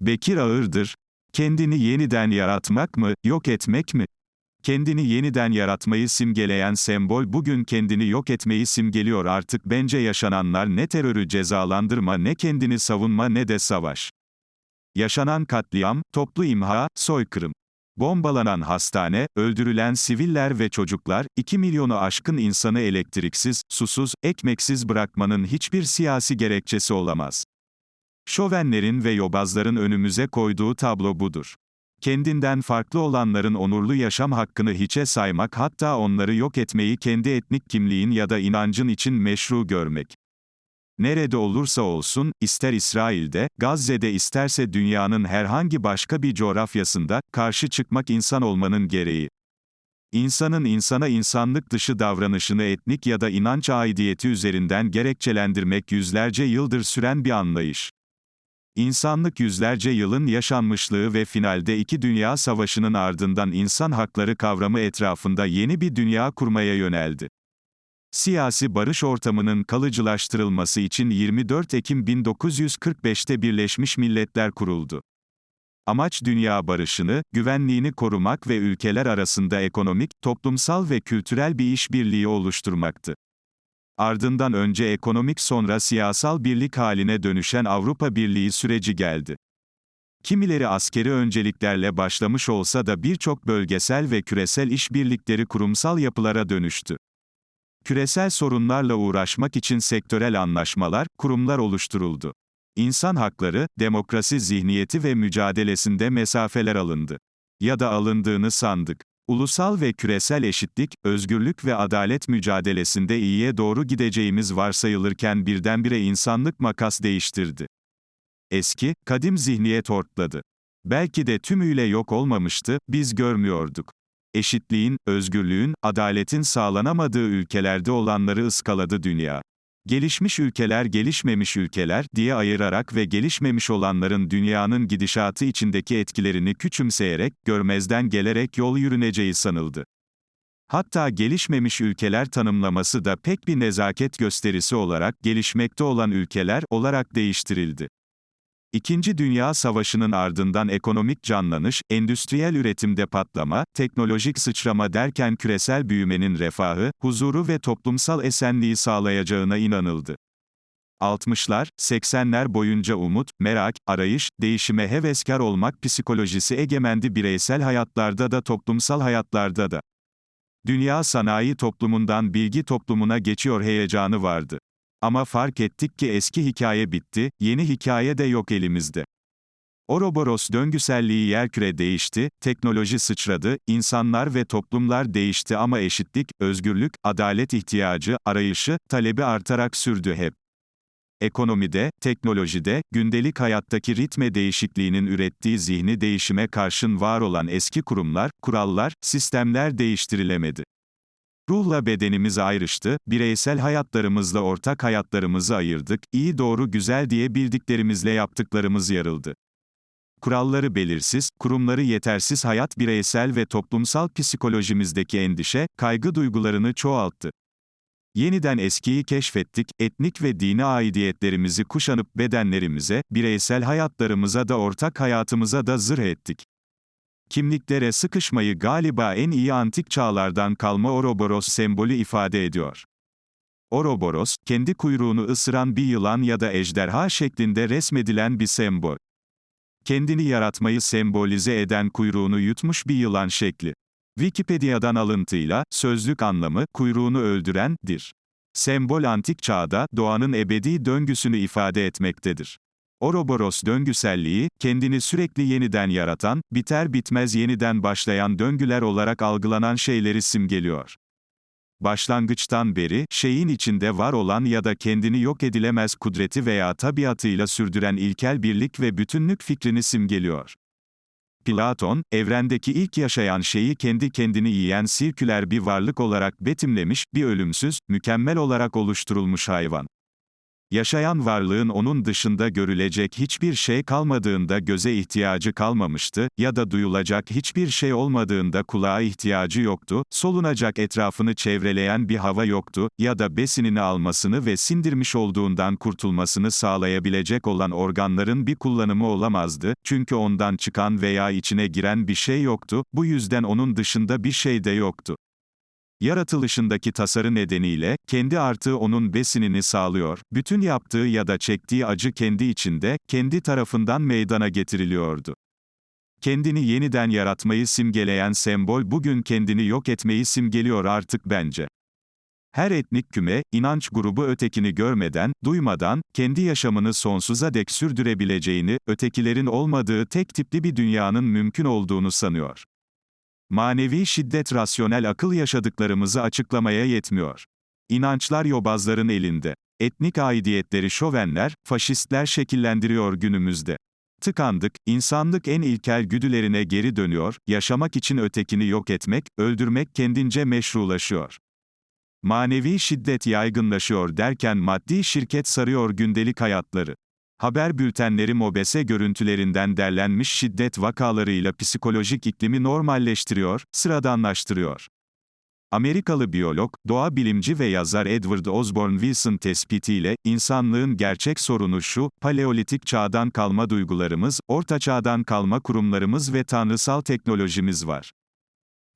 Bekir Ağırdır, kendini yeniden yaratmak mı, yok etmek mi? Kendini yeniden yaratmayı simgeleyen sembol bugün kendini yok etmeyi simgeliyor artık bence yaşananlar ne terörü cezalandırma ne kendini savunma ne de savaş. Yaşanan katliam, toplu imha, soykırım. Bombalanan hastane, öldürülen siviller ve çocuklar, 2 milyonu aşkın insanı elektriksiz, susuz, ekmeksiz bırakmanın hiçbir siyasi gerekçesi olamaz. Şovenlerin ve yobazların önümüze koyduğu tablo budur. Kendinden farklı olanların onurlu yaşam hakkını hiçe saymak hatta onları yok etmeyi kendi etnik kimliğin ya da inancın için meşru görmek. Nerede olursa olsun, ister İsrail'de, Gazze'de isterse dünyanın herhangi başka bir coğrafyasında, karşı çıkmak insan olmanın gereği. İnsanın insana insanlık dışı davranışını etnik ya da inanç aidiyeti üzerinden gerekçelendirmek yüzlerce yıldır süren bir anlayış. İnsanlık yüzlerce yılın yaşanmışlığı ve finalde iki dünya savaşının ardından insan hakları kavramı etrafında yeni bir dünya kurmaya yöneldi. Siyasi barış ortamının kalıcılaştırılması için 24 Ekim 1945'te Birleşmiş Milletler kuruldu. Amaç dünya barışını, güvenliğini korumak ve ülkeler arasında ekonomik, toplumsal ve kültürel bir işbirliği oluşturmaktı. Ardından önce ekonomik sonra siyasal birlik haline dönüşen Avrupa Birliği süreci geldi. Kimileri askeri önceliklerle başlamış olsa da birçok bölgesel ve küresel işbirlikleri kurumsal yapılara dönüştü. Küresel sorunlarla uğraşmak için sektörel anlaşmalar, kurumlar oluşturuldu. İnsan hakları, demokrasi zihniyeti ve mücadelesinde mesafeler alındı. Ya da alındığını sandık. Ulusal ve küresel eşitlik, özgürlük ve adalet mücadelesinde iyiye doğru gideceğimiz varsayılırken birdenbire insanlık makas değiştirdi. Eski, kadim zihniyet ortladı. Belki de tümüyle yok olmamıştı, biz görmüyorduk. Eşitliğin, özgürlüğün, adaletin sağlanamadığı ülkelerde olanları ıskaladı dünya. Gelişmiş ülkeler gelişmemiş ülkeler diye ayırarak ve gelişmemiş olanların dünyanın gidişatı içindeki etkilerini küçümseyerek, görmezden gelerek yol yürüneceği sanıldı. Hatta gelişmemiş ülkeler tanımlaması da pek bir nezaket gösterisi olarak gelişmekte olan ülkeler olarak değiştirildi. İkinci Dünya Savaşı'nın ardından ekonomik canlanış, endüstriyel üretimde patlama, teknolojik sıçrama derken küresel büyümenin refahı, huzuru ve toplumsal esenliği sağlayacağına inanıldı. 60'lar, 80'ler boyunca umut, merak, arayış, değişime heveskar olmak psikolojisi egemendi bireysel hayatlarda da toplumsal hayatlarda da. Dünya sanayi toplumundan bilgi toplumuna geçiyor heyecanı vardı. Ama fark ettik ki eski hikaye bitti, yeni hikaye de yok elimizde. Ouroboros döngüselliği yerküre değişti, teknoloji sıçradı, insanlar ve toplumlar değişti ama eşitlik, özgürlük, adalet ihtiyacı, arayışı, talebi artarak sürdü hep. Ekonomide, teknolojide, gündelik hayattaki ritme değişikliğinin ürettiği zihni değişime karşın var olan eski kurumlar, kurallar, sistemler değiştirilemedi. Ruhla bedenimiz ayrıştı, bireysel hayatlarımızla ortak hayatlarımızı ayırdık, iyi doğru güzel diye bildiklerimizle yaptıklarımız yarıldı. Kuralları belirsiz, kurumları yetersiz hayat bireysel ve toplumsal psikolojimizdeki endişe, kaygı duygularını çoğalttı. Yeniden eskiyi keşfettik, etnik ve dini aidiyetlerimizi kuşanıp bedenlerimize, bireysel hayatlarımıza da ortak hayatımıza da zırh ettik. Kimliklere sıkışmayı galiba en iyi antik çağlardan kalma Ouroboros sembolü ifade ediyor. Ouroboros, kendi kuyruğunu ısıran bir yılan ya da ejderha şeklinde resmedilen bir sembol. Kendini yaratmayı sembolize eden kuyruğunu yutmuş bir yılan şekli. Wikipedia'dan alıntıyla, sözlük anlamı, kuyruğunu öldürendir. Sembol antik çağda, doğanın ebedi döngüsünü ifade etmektedir. Ouroboros döngüselliği, kendini sürekli yeniden yaratan, biter bitmez yeniden başlayan döngüler olarak algılanan şeyleri simgeliyor. Başlangıçtan beri, şeyin içinde var olan ya da kendini yok edilemez kudreti veya tabiatıyla sürdüren ilkel birlik ve bütünlük fikrini simgeliyor. Platon, evrendeki ilk yaşayan şeyi kendi kendini yiyen sirküler bir varlık olarak betimlemiş, bir ölümsüz, mükemmel olarak oluşturulmuş hayvan. Yaşayan varlığın onun dışında görülecek hiçbir şey kalmadığında göze ihtiyacı kalmamıştı, ya da duyulacak hiçbir şey olmadığında kulağa ihtiyacı yoktu, solunacak etrafını çevreleyen bir hava yoktu, ya da besinini almasını ve sindirmiş olduğundan kurtulmasını sağlayabilecek olan organların bir kullanımı olamazdı, çünkü ondan çıkan veya içine giren bir şey yoktu, bu yüzden onun dışında bir şey de yoktu. Yaratılışındaki tasarı nedeniyle, kendi artığı onun besinini sağlıyor, bütün yaptığı ya da çektiği acı kendi içinde, kendi tarafından meydana getiriliyordu. Kendini yeniden yaratmayı simgeleyen sembol bugün kendini yok etmeyi simgeliyor artık bence. Her etnik küme, inanç grubu ötekini görmeden, duymadan, kendi yaşamını sonsuza dek sürdürebileceğini, ötekilerin olmadığı tek tipli bir dünyanın mümkün olduğunu sanıyor. Manevi şiddet rasyonel akıl yaşadıklarımızı açıklamaya yetmiyor. İnançlar yobazların elinde. Etnik aidiyetleri şovenler, faşistler şekillendiriyor günümüzde. Tıkandık, insanlık en ilkel güdülerine geri dönüyor, yaşamak için ötekini yok etmek, öldürmek kendince meşrulaşıyor. Manevi şiddet yaygınlaşıyor derken maddi şirket sarıyor gündelik hayatları. Haber bültenleri mobese görüntülerinden derlenmiş şiddet vakalarıyla psikolojik iklimi normalleştiriyor, sıradanlaştırıyor. Amerikalı biyolog, doğa bilimci ve yazar Edward Osborne Wilson tespitiyle, insanlığın gerçek sorunu şu, paleolitik çağdan kalma duygularımız, orta çağdan kalma kurumlarımız ve tanrısal teknolojimiz var.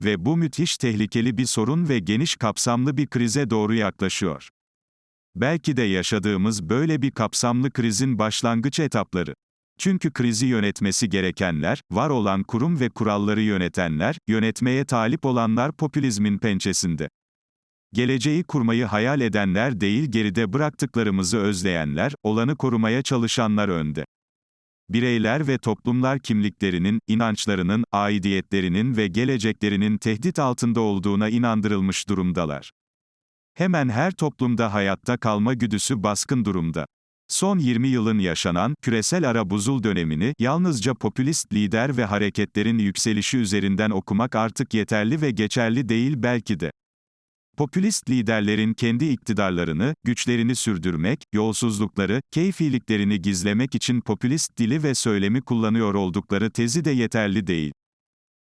Ve bu müthiş tehlikeli bir sorun ve geniş kapsamlı bir krize doğru yaklaşıyor. Belki de yaşadığımız böyle bir kapsamlı krizin başlangıç etapları. Çünkü krizi yönetmesi gerekenler, var olan kurum ve kuralları yönetenler, yönetmeye talip olanlar popülizmin pençesinde. Geleceği kurmayı hayal edenler değil geride bıraktıklarımızı özleyenler, olanı korumaya çalışanlar önde. Bireyler ve toplumlar kimliklerinin, inançlarının, aidiyetlerinin ve geleceklerinin tehdit altında olduğuna inandırılmış durumdalar. Hemen her toplumda hayatta kalma güdüsü baskın durumda. Son 20 yılın yaşanan küresel ara buzul dönemini yalnızca popülist lider ve hareketlerin yükselişi üzerinden okumak artık yeterli ve geçerli değil belki de. Popülist liderlerin kendi iktidarlarını, güçlerini sürdürmek, yolsuzlukları, keyfiliklerini gizlemek için popülist dili ve söylemi kullanıyor oldukları tezi de yeterli değil.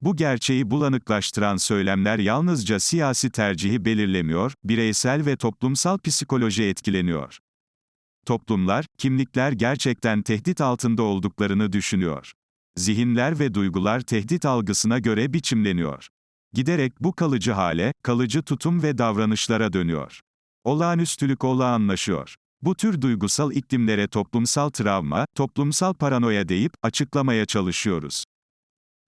Bu gerçeği bulanıklaştıran söylemler yalnızca siyasi tercihi belirlemiyor, bireysel ve toplumsal psikoloji etkileniyor. Toplumlar, kimlikler gerçekten tehdit altında olduklarını düşünüyor. Zihinler ve duygular tehdit algısına göre biçimleniyor. Giderek bu kalıcı hale, kalıcı tutum ve davranışlara dönüyor. Olağanüstülük olağanlaşıyor. Bu tür duygusal iklimlere toplumsal travma, toplumsal paranoya deyip açıklamaya çalışıyoruz.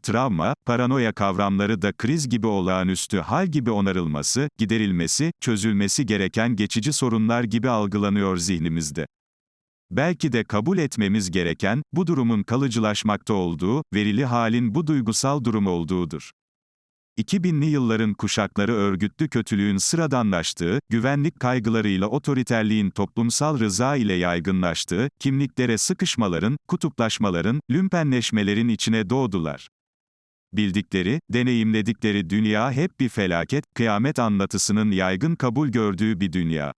Travma, paranoya kavramları da kriz gibi olağanüstü hal gibi onarılması, giderilmesi, çözülmesi gereken geçici sorunlar gibi algılanıyor zihnimizde. Belki de kabul etmemiz gereken, bu durumun kalıcılaşmakta olduğu, verili halin bu duygusal durum olduğudur. 2000'li yılların kuşakları örgütlü kötülüğün sıradanlaştığı, güvenlik kaygılarıyla otoriterliğin toplumsal rıza ile yaygınlaştığı, kimliklere sıkışmaların, kutuplaşmaların, lümpenleşmelerin içine doğdular. Bildikleri, deneyimledikleri dünya hep bir felaket, kıyamet anlatısının yaygın kabul gördüğü bir dünya.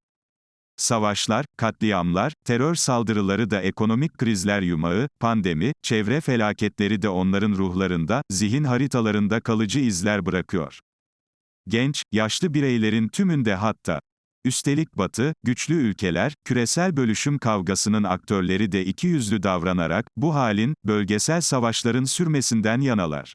Savaşlar, katliamlar, terör saldırıları da ekonomik krizler yumağı, pandemi, çevre felaketleri de onların ruhlarında, zihin haritalarında kalıcı izler bırakıyor. Genç, yaşlı bireylerin tümünde hatta. Üstelik Batı, güçlü ülkeler, küresel bölüşüm kavgasının aktörleri de ikiyüzlü davranarak, bu halin, bölgesel savaşların sürmesinden yanalar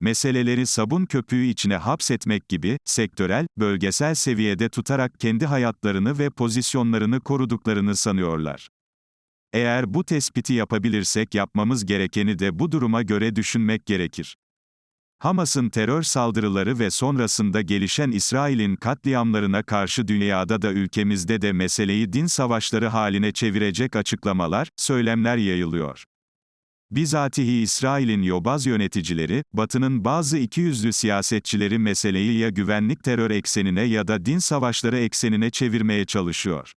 meseleleri sabun köpüğü içine hapsetmek gibi, sektörel, bölgesel seviyede tutarak kendi hayatlarını ve pozisyonlarını koruduklarını sanıyorlar. Eğer bu tespiti yapabilirsek yapmamız gerekeni de bu duruma göre düşünmek gerekir. Hamas'ın terör saldırıları ve sonrasında gelişen İsrail'in katliamlarına karşı dünyada da ülkemizde de meseleyi din savaşları haline çevirecek açıklamalar, söylemler yayılıyor. Bizatihi İsrail'in yobaz yöneticileri, Batı'nın bazı ikiyüzlü siyasetçileri meseleyi ya güvenlik terör eksenine ya da din savaşları eksenine çevirmeye çalışıyor.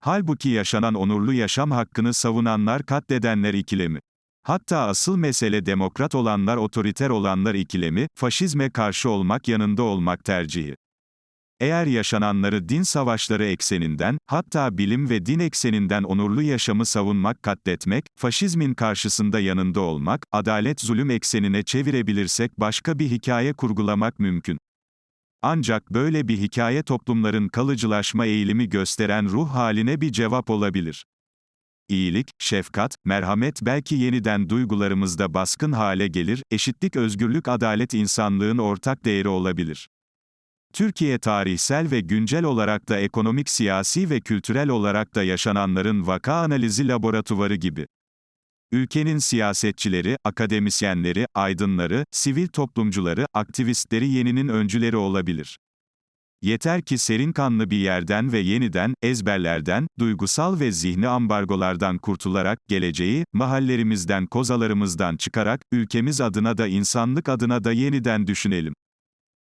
Halbuki yaşanan onurlu yaşam hakkını savunanlar katledenler ikilemi. Hatta asıl mesele demokrat olanlar otoriter olanlar ikilemi, faşizme karşı olmak yanında olmak tercihi. Eğer yaşananları din savaşları ekseninden, hatta bilim ve din ekseninden onurlu yaşamı savunmak katletmek, faşizmin karşısında yanında olmak, adalet zulüm eksenine çevirebilirsek başka bir hikaye kurgulamak mümkün. Ancak böyle bir hikaye toplumların kalıcılaşma eğilimi gösteren ruh haline bir cevap olabilir. İyilik, şefkat, merhamet belki yeniden duygularımızda baskın hale gelir, eşitlik, özgürlük, adalet insanlığın ortak değeri olabilir. Türkiye tarihsel ve güncel olarak da ekonomik, siyasi ve kültürel olarak da yaşananların vaka analizi laboratuvarı gibi. Ülkenin siyasetçileri, akademisyenleri, aydınları, sivil toplumcuları, aktivistleri yeninin öncüleri olabilir. Yeter ki serin kanlı bir yerden ve yeniden, ezberlerden, duygusal ve zihni ambargolardan kurtularak, geleceği, mahallerimizden kozalarımızdan çıkarak, ülkemiz adına da insanlık adına da yeniden düşünelim.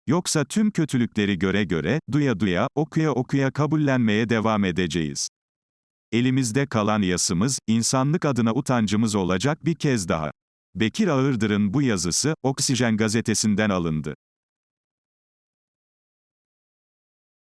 Yoksa tüm kötülükleri göre göre, duya duya, okuya okuya kabullenmeye devam edeceğiz. Elimizde kalan yasımız, insanlık adına utancımız olacak bir kez daha. Bekir Ağırdır'ın bu yazısı, Oksijen gazetesinden alındı.